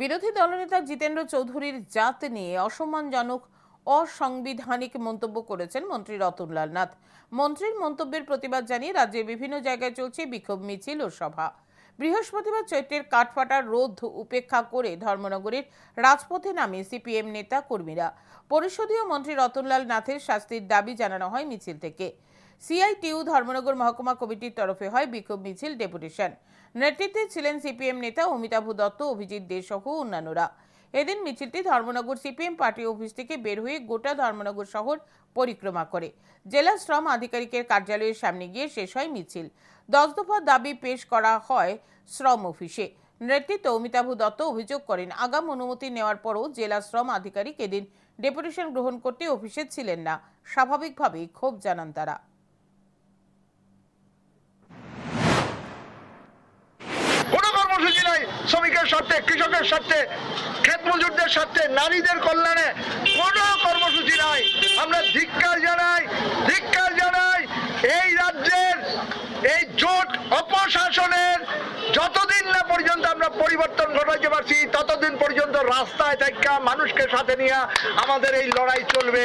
বিরোধী দলনেতা জিতেন্দ্র চৌধুরীর জাত নিয়ে অসম্মানজনক, অসাংবিধানিক মন্তব্য করেছেন মন্ত্রী রতনলাল নাথ। মন্ত্রীর মন্তব্যের প্রতিবাদ জানিয়ে রাজ্যের বিভিন্ন জায়গায় চলছে বিক্ষোভ মিছিল ও সভা। বৃহস্পতিবার চৈত্রের কাঠফাটার রোধ উপেক্ষা করে ধর্মনগরের রাজপথে নামে সিপিএম নেতা কর্মীরা। পরিষদীয় মন্ত্রী রতনলাল নাথের শাস্তির দাবি জানানো হয় মিছিল থেকে। সিআইটিউ ধর্মনগর মহকুমা কমিটির তরফে হয় বিক্ষোভ মিছিল ডেপুটেশন। নেতৃত্বে ছিলেন সিপিএম নেতা অমিতাভ দত্ত, অভিজিৎ দে সহ অন্যান্যরা। এদিন মিছিলটি ধর্মনগর সিপিএম পার্টি অফিস থেকে বের হয়ে গোটা ধর্মনগর শহর পরিক্রমা করে। জেলা শ্রম আধিকারিকের কার্যালয়ের সামনে গিয়ে শেষ হয় মিছিল। দশ দফা দাবি পেশ করা হয় শ্রম অফিসে। নেতৃত্ব অমিতাভ দত্ত অভিযোগ করেন, আগাম অনুমতি নেওয়ার পরও জেলা শ্রম আধিকারিক এদিন ডেপুটেশন গ্রহণ করতে অফিসে ছিলেন না। স্বাভাবিকভাবেই ক্ষোভ জানান তারা। স্বার্থে কৃষকের স্বার্থে ক্ষেত মজুরদের স্বার্থে নারীদের কল্যাণে কোনো কর্মসূচি নাই। আমরা ধিক্কার জানাই ধিক্কার জানাই, এই রাজ্যের এই জোট অপশাসনের যতদিন না পর্যন্ত আমরা পরিবর্তন ঘটাইতে পারছি, ততদিন পর্যন্ত রাস্তায় দেখা মানুষকে সাথে নিয়ে আমাদের এই লড়াই চলবে।